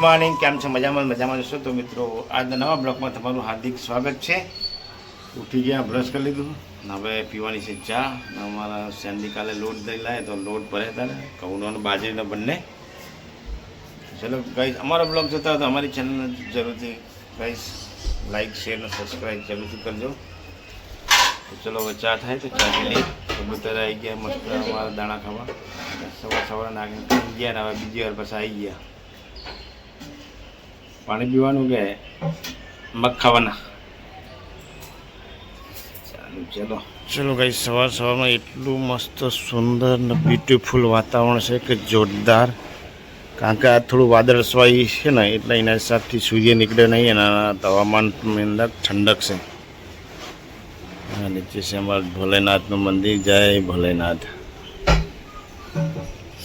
Morning કેમ છે? મજામાં મજામાં જશો? તો મિત્રો, આજના નવા બ્લોગમાં તમારું હાર્દિક સ્વાગત છે. ઉઠી ગયા બ્રશ કરી લીધું. હવે પીવાની છે ચા. અમારા સેન્ડી કાલે લોટ દઈ લાવે તો લોટ ભરે તારે કૌનો અને બાજરીનો બંને. ચલો ગાઈઝ અમારો બ્લોગ જોતા હોય તો અમારી ચેનલ જરૂરથી ગાઈસ લાઈક શેર અને સબસ્ક્રાઈબ જરૂરથી કરજો. તો ચલો, હવે ચા થાય તો ચા લઈ કબૂતર આવી ગયા મસ્ત અમારા દાણા ખાવા. સવાર સવારે નાખીને ગયા ને હવે બીજી વાર પછી આવી ગયા. પાણી પીવાનું કે મગ ખાવાના? ચાલો, ચલો. ગઈ સવાર સવારમાં એટલું મસ્ત સુંદર ને બ્યુટીફુલ વાતાવરણ છે કે જોરદાર. કારણ કે આ થોડું વાદળસ્વાઈ છે ને, એટલે એના હિસાબથી સૂર્ય નીકળે નહીં અને હવામાનની અંદર ઠંડક છે. નીચે છે અમારા ભોલેનાથનું મંદિર. જય ભોલેનાથ.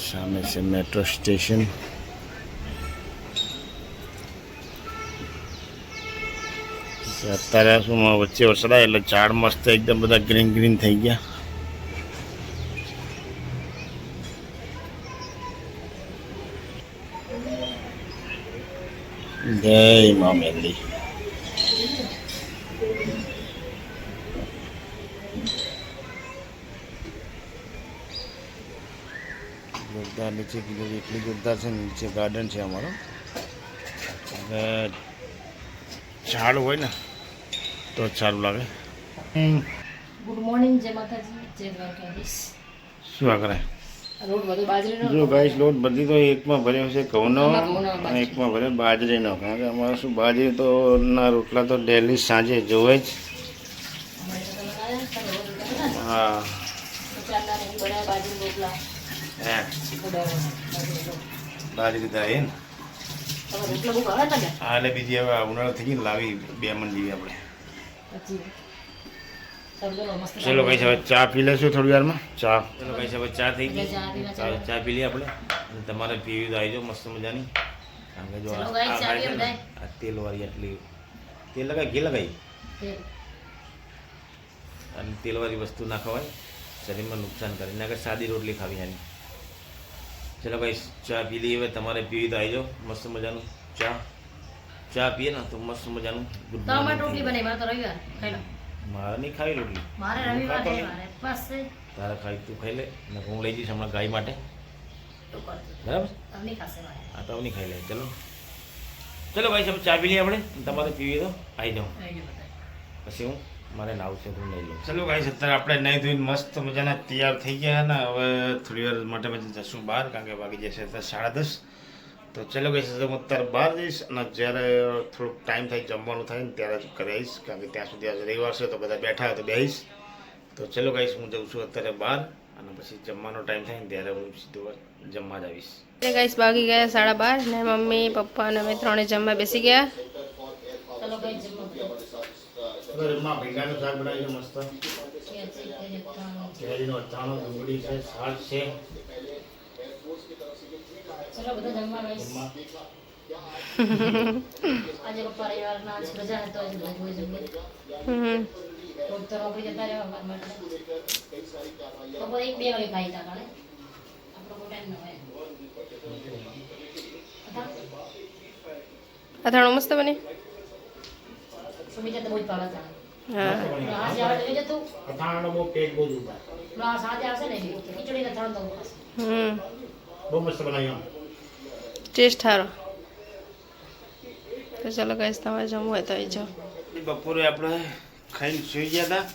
સામે છે મેટ્રો સ્ટેશન અત્યારે શું વચ્ચે વરસાદ એટલે ઝાડ મસ્ત એકદમ બધા ગ્રીન ગ્રીન થઈ ગયા. જય મા મેલી. જોરદાર નીચે કીધું એટલી જોરદાર છે નીચે ગાર્ડન છે અમારો. હવે ઝાડ હોય ને તો સારું લાગે. ગુડ મોર્નિંગ જય માતાજી જય દ્વારકાધીશ. શું આ કરે? જો ગાઈસ લોટ બધી તો એકમાં ભર્યો છે ઘઉંનો અને બાજરી. એકમાં ભર્યો બાજરીનો કારણ કે અમારે શું બાજરી તો ના રોટલા તો ડેલી સાંજે જોવે જ. હા બાજરી રોટલા હે. બધા બાજરી રોટલા. બાજરી તો એ ને તમે રોટલા બહુ ભાવે હતા ને હા એટલે બીજી હવે ઉનાળો થઈ ગઈ લાવી બે મણ જેવી આપણે. ચાલો કઈ હવે ચા પી લેશું થોડી વારમાં. ચા. ચલો કઈ હવે ચા થઈ ગઈ. ચાલો. ચા પી લઈએ આપણે. તમારે પીવી તો આવી જાઓ મસ્ત મજાની. કારણ કે જો આ. આ તેલવાળી આટલી તેલ લગાવી ઘી લગાવી તેલ. અને તેલવાળી વસ્તુ ના ખવાય શરીરમાં નુકસાન કરે. ના કે સાદી રોટલી ખાવી એની ચલો ભાઈ ચા પી લઈએ હવે. તમારે પીવી તો આવી જાઓ મસ્ત મજાનું. ચા. ચા પીએ ને તો મસ્ત મજાનું good તો રોટલી બનાવી મારે તો રવિવાર ખાઈ લો. મારે નહીં ખાવી રોટલી. મારે રવિવાર છે મારે બસ તારે ખાઈ તું ખાઈ લે. ને હું લઈ જઈશ હમણાં ગાય માટે. બરાબર? તમને ખાશે મારે. આ તો નહીં ખાઈ લે. ચલો. ચલો ભાઈ સાહેબ ચા પી લઈએ આપણે. તમારે પીવી તો આવી જાઓ આવી ગયું બધાય. પછી હું મારે નાવું છે હું લઈ લઉં. ચલો ભાઈ અત્યારે આપણે નહીં ધોઈને મસ્ત મજાના તૈયાર થઈ ગયા ને. હવે થોડી વાર માટે જશું બહાર કારણ કે વાગી જશે સાડા દસ. તો ચલો ગાઈસ હવે હું અત્યારે બહાર જઈશ અને જ્યારે થોડુંક ટાઈમ થાય જમવાનું થાય ને ત્યારે જ કરી આવીશ કારણ કે ત્યાં સુધી આજે રવિવાર છે તો બધા બેઠા હોય તો બેસીશ તો ચલો ગાઈસ હું જઉં છું અત્યારે બહાર અને પછી જમવાનો ટાઈમ થાય ને ત્યારે હું સીધો જમવા જ આવીશ. એટલે ગાઈસ ભાગી ગયા સાડા બાર ને મમ્મી પપ્પા અને અમે ત્રણે જમવા બેસી ગયા. મસ્ત. ડુંગળી છે શાક છે. ચલો બધા જમવા guys. આજે પપ્પા રવિવારના આજ રજા હતો આજે બધા. જોડે જમીએ રોજ તો નોકરી જતા રહેવા અમારા માટે. બપોરે એક બે વાગે ખાઈ તા કાલે આપણો કોઈ ટાઈમ ન હોય. હતા? અથાણું મસ્ત બને. સુમિતા તો બહુ જ ભાવે હતા બહુ પેટ બહુ દુખે હમણાં સાંજે આવશે ને ખીચડી ને ત્રણ તો હમ. બહુ મસ્ત બનાવ્યું ટેસ્ટ સારો. તો ચાલો કઈ તમારે જમવું હોય તો આવી જાઓ. બપોરે આપણે ખાઈને સુઈ ગયા હતા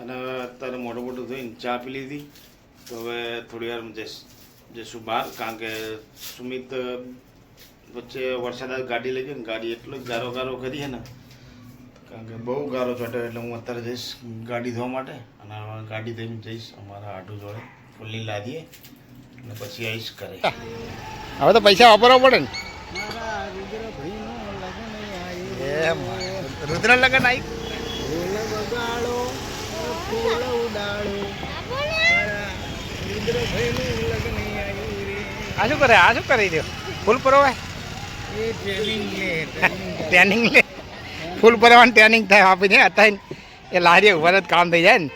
અને અત્યારે મોટું મોટું ધોઈને ચા પી લીધી. તો હવે થોડી વાર જઈશ જઈશું બહાર, કારણ કે સુમિત વચ્ચે વરસાદ ગાડી લઈ ને, ગાડી એટલો જ ગારો ગારો કરી ને, કારણ કે બહુ ગારો ચોટ્યો એટલે હું અત્યારે જઈશ ગાડી ધોવા માટે અને ગાડી ધોઈને જઈશ અમારા આટુ જોડે ફૂલની લાદીએ. અને પછી આવીશ કરે. હવે તો પૈસા વાપરવા પડે ને. રુદ્ર લગન આવી આ શું કરે? આ શું કરી રહ્યો? ફૂલ પરોવાય? ટ્રેનિંગ લે. ફૂલ ભરવાની ટ્રેનિંગ થાય આપીને અત્યારે એ લારીએ ઊભા કામ થઈ જાય ને.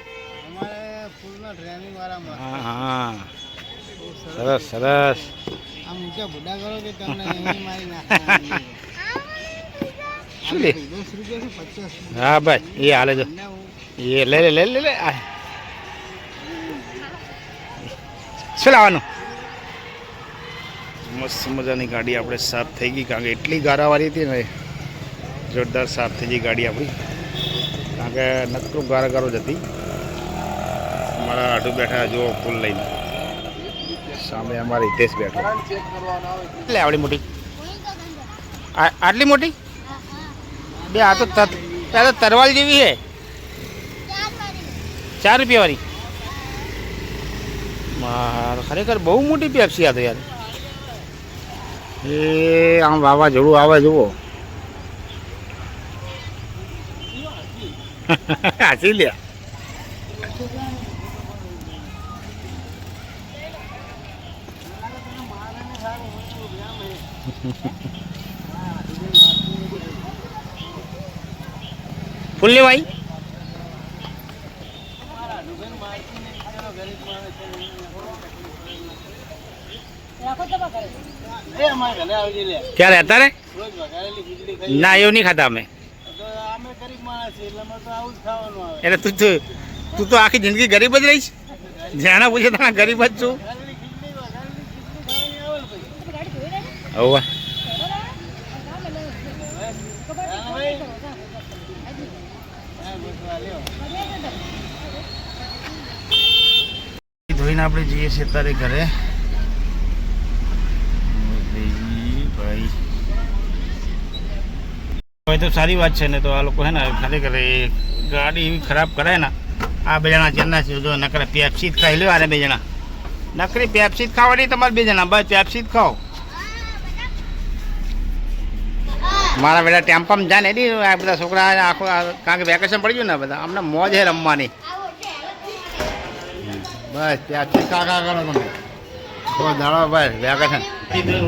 હા હા. સરસ સરસ. પૈસા બુડા કરો કે તમને અહીં મારી નાખવાના? શું લે? હા ભાઈ એ હાલે જો. એ લે લે લે લે લે આ. શું લાવવાનું? મસ્ત મજાની ગાડી આપણે સાફ થઈ ગઈ કારણ કે એટલી ગારાવાળી હતી ને જોરદાર સાફ થઈ ગઈ ગાડી આપણી. કારણ કે નકરું ગારા ગારો જ હતી. મારા આઢું બેઠા જુઓ ફૂલ લઈને. સામે અમારે હિતેશ બેઠો. એટલે આવડી મોટી? આટલી મોટી? બે આ તો આ તો તરવાલ જેવી છે. ચાર રૂપિયા વાળી માર ખરેખર બહુ મોટી પેપ્સી આ તો યાર. એ આમ વાવાઝોડું આવે જુઓ. હાસી લે ફૂલ લે ક્યારે ખીચડી ખાઈ ના એવું નહીં ખાતા અમે. એટલે તો તું તું આખી જિંદગી ગરીબ જ રહીશ. જાણા પૂછે તો ગરીબ જ છું. હવે હા ભાઈ હા બસ આ લ્યો ધોઈને આપણે જઈએ છીએ અત્યારે ઘરે. ભાઈ તો સારી વાત છે ને તો આ લોકો હે ને ખરેખર એ ગાડી એવી ખરાબ કરાય ને, આ બે જણા જેના છે, જો નકરે પેપ્સી જ ખાઈ લ્યો આને બે જણા. નકરી પેપ્સી જ ખાવાની તમારે બે જણા, બસ પેપ્સી જ ખાઓ. મારા બેટા ટેમ્પામાં જાય ને દી આ બધા છોકરા આખો કારણ કે વેકેશન પડી ગયું ને બધા અમને મોજ છે રમવાની. બસ ત્યાંથી કાકા કરો તમે? તો દાડો ભાઈ વેકેશન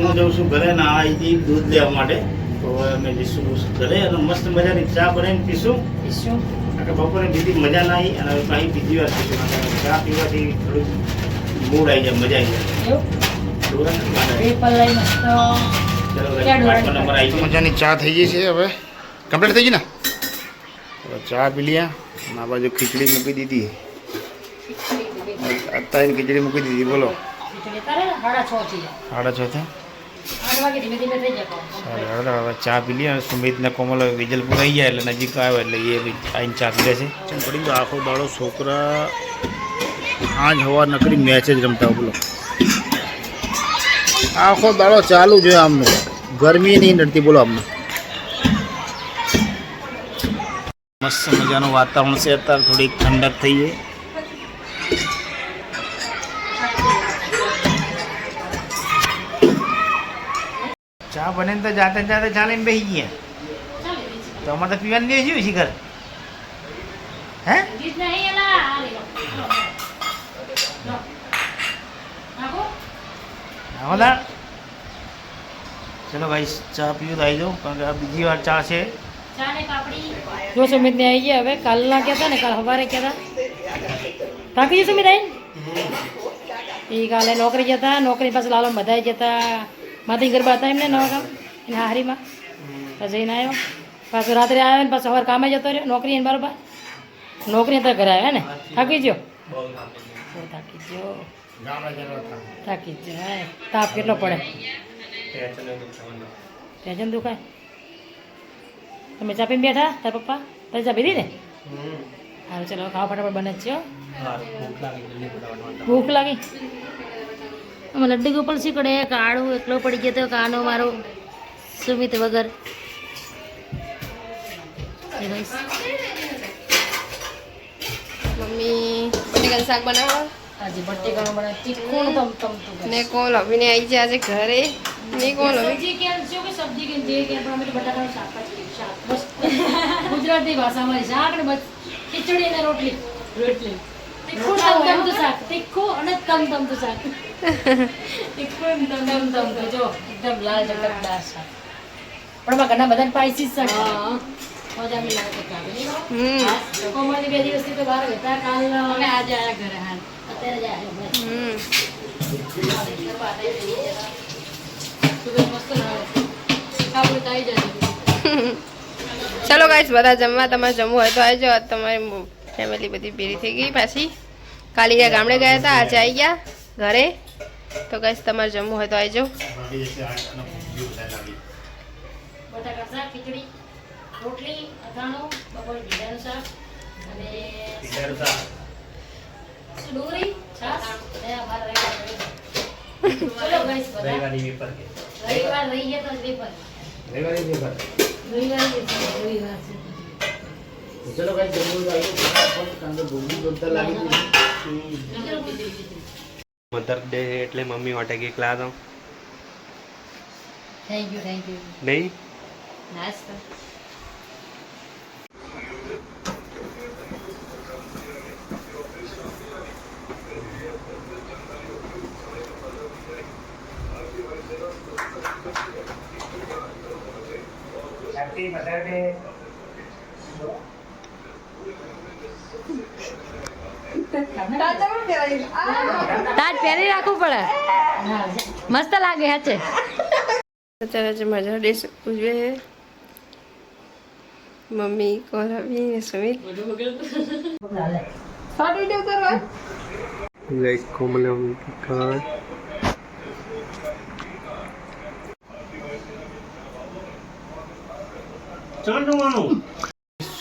હું જઉં છું ઘરે ના આવી દૂધ લેવા માટે. તો અમે જઈશું ઘરે અને મસ્ત મજાની ચા બનાવીને પીશું. પીશું. કારણ બપોરે બીજી મજા ના આવી અને અહીં બીજી વાર પીશું. ચા પીવાથી થોડું મૂડ આવી જાય મજા આવી જાય. મજાની ચા થઈ ગઈ છે હવે. કમ્પ્લીટ થઈ ગઈ ને? હવે ચા પી લ્યા આ બાજુ ખીચડી મૂકી દીધી. અત્યારે ખીચડી મૂકી દીધી, બોલો. સાડા છ થી. છ ચા પી લઈએ. સુમિત ને કોમલ વિજલપુર આવી જાય એટલે નજીક આવે એટલે એ આવીને ચા પી છે. પડી આખો દાડો છોકરા આજ હવા નકરી મેચ જ રમતા બોલો. આખો દાડો ચાલુ છે આમને. ગરમી નહીં નડતી બોલો અમને મસ્ત મજાનું વાતાવરણ છે અત્યારે થોડીક ઠંડક થઈ ગઈ. ચા બને ને તો જાતે જાતે ચાલીને બેસી ગયા. તો અમારે તો પીવાની દે છે શિખર. હે ગીત નહીં એલા આ લે લો. લો. નાખો? આવા ચલો ભાઈ ચા પીવું આવી જાઉં કારણ કે આ બીજી વાર ચા છે. ને જો સુમિત ને આવી ગયા હવે કાલના કહેતા ને કાલ સવારે કહેતા. થાકી ગયું સુમિત આવીને એ કાલે નોકરી જતા નોકરી પાસે લાલો બધા જતા. માથી ગરબા હતા એમને નવા કામ એના હારીમાં. પછી જઈને આવ્યો પાછો રાત્રે આવ્યો ને પાછો સવાર કામે જતો રહ્યો નોકરી એને બરોબર. નોકરી અત્યારે ઘરે આવ્યા ને? થાકી ગયો થાકી ગયો થાકી. જાય. હે તાપ કેટલો પડે? ટેન્શન દુખાય તમે ચા પીને બેઠા તાર પપ્પા? તારે ચા પીધી ને? સારું ચલો ખાવા ફટાફટ બને છે ભૂખ લાગી અમે લડ્ડુ ગોપાલ શીખડે કાળું એકલો પડી ગયો તો કાનો મારો સુમિત વગર. મમ્મી બટેકાનું શાક બનાવો. આજે બટેકાનું બને તીખું તમ તમ તું ને કોલ લવીને આવી જાય આજે ઘરે? ને કોલ લવી સબ્જી કે શું કે સબ્જી કે જે કે પણ અમે તો બટાકાનું શાક શાક બસ. ગુજરાતી ભાષામાં શાક ને બસ. ખીચડી ને રોટલી. રોટલી. તીખું તમ તમ તું શાક. તીખું અને તમ તમ તો શાક. તીખું તમ તમ તમ તો જો એકદમ લાલ ચટકદાર શાક. પણ માં ઘણા બધા સ્પાઇસીસ શાક મજા મિલાવે ખાવાની. હમ. કોમળની બે દિવસથી તો બહાર હતા કાલ અને આજે આયા ઘરે હાલ ચલો ગાઈશ બધા જમવા તમારે જમવું હોય તો આવજો. આજ તમારી ફેમિલી બધી ભેરી થઈ ગઈ પાછી. કાલે ગયા ગામડે ગયા હતા આજે આવી ગયા ઘરે. તો ગાઈશ તમારે જમવું હોય તો આવી જાઓ બટાકા શાક ખીચડી રોટલી અથાણું બપોર ભીડાનું શાક અને ડુંગળી છાશ. અને અમારે રવિવાર guys, રવિવાર રહી ગયા તો રવિવાર છે. ચલો ભાઈ જમવું આવ્યું કે લાગી ખીચડી. મધર ડે એટલે મમ્મી માટે કેક ક્લાસ હતા થેન્ક યુ થેન્ક યુ નહીં? નાસ્તો. તાજ પહેરી રાખવું પડે. મસ્ત લાગે અત્યારે આજે મજા ડે ઉજવે મમ્મી કોરાવી ને સુમિત. કોમલ કાર્ડ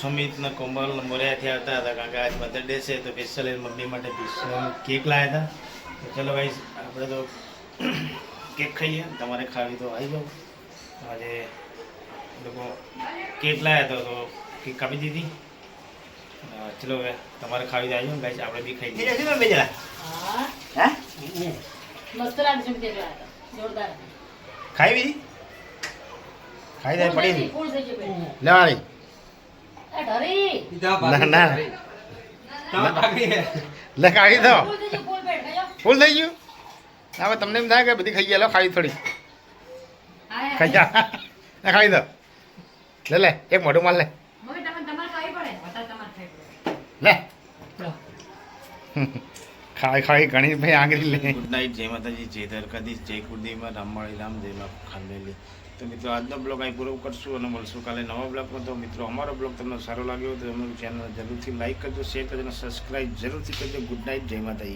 સુમિત ને કોમલ ને મોર્યા થયા હતા કારણ કે આજ મધર ડે છે તો સ્પેશિયલ મમ્મી માટે સ્પેશિયલ કેક લાવ્યા હતા. તો ચલો ભાઈ આપણે તો કેક ખાઈએ. તમારે ખાવી તો આવી જાઓ. આજે લોકો કેક લાવ્યા હતા તો કેક કાપી દીધી. ચલો હવે તમારે ખાવી તો આવી જાઓ ગાઈસ આપણે બી ખાઈ દઈએ બે જણા હા. મસ્ત લાગશે જોરદાર. ખાઈ ખાઈ દે પડી. લેવાળી ના ના. લે કાઢી દો. ફૂલ થઈ ગયું? હવે તમને એમ થાય કે બધી ખાઈ ગયા લો ખાઈ થોડી. ખાઈ જા. ના ખાઈ દો. લે લે એક મોઢું માલ લે. લે. ખાઈ ખાઈ ઘણી ભાઈ આંગળી લે. ગુડ નાઇટ જય માતાજી, જય દ્વારકાધીશ, જય કુળદેવીમાં રામવાળી રામ, જય માં ખાંડેલી. તો મિત્રો, આજનો બ્લોગ અહીં પૂરો કરશું અને મળશું કાલે નવા બ્લોગમાં. તો મિત્રો, અમારો બ્લોગ તમને સારો લાગ્યો તો અમારું ચેનલ જરૂરથી લાઈક કરજો શેર કરજો અને સબસ્ક્રાઈબ જરૂરથી કરજો. ગુડ નાઇટ જય માતાજી.